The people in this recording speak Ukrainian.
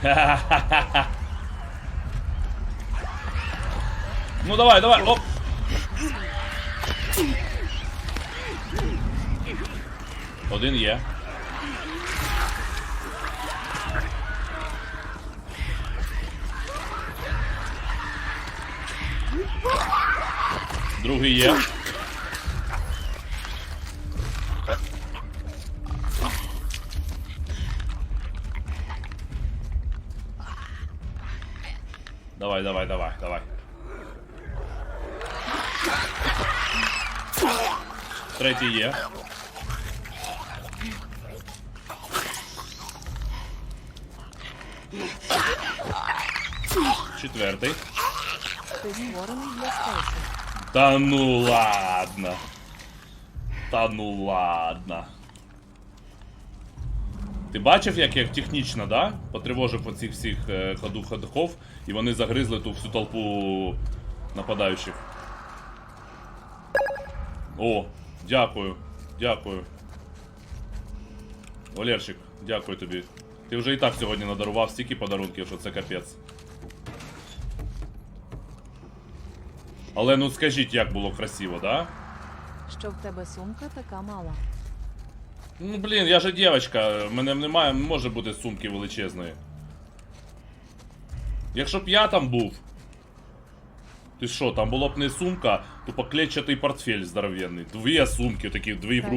Ну давай, давай, оп. Один є. Другий є. Давай, давай, давай, давай. Третій є. Четвертий. Та ну ладно. Та ну ладно. Ти бачив, як я технічно, да? Потривожив оцих всіх е, ходу ходухов, і вони загризли ту всю толпу нападаючих. О, дякую, дякую. Валерчик, дякую тобі. Ти вже і так сьогодні надарував стільки подарунків, що це капець. Але ну скажіть, як було красиво, да? Що в тебе сумка така мала? Ну блін, я же дівчинка, в мене немає, не може бути сумки величезної. Якщо б я там був. Ти що, там була б не сумка, тупо клетчатий портфель здоровенний. Дві сумки такі, дві в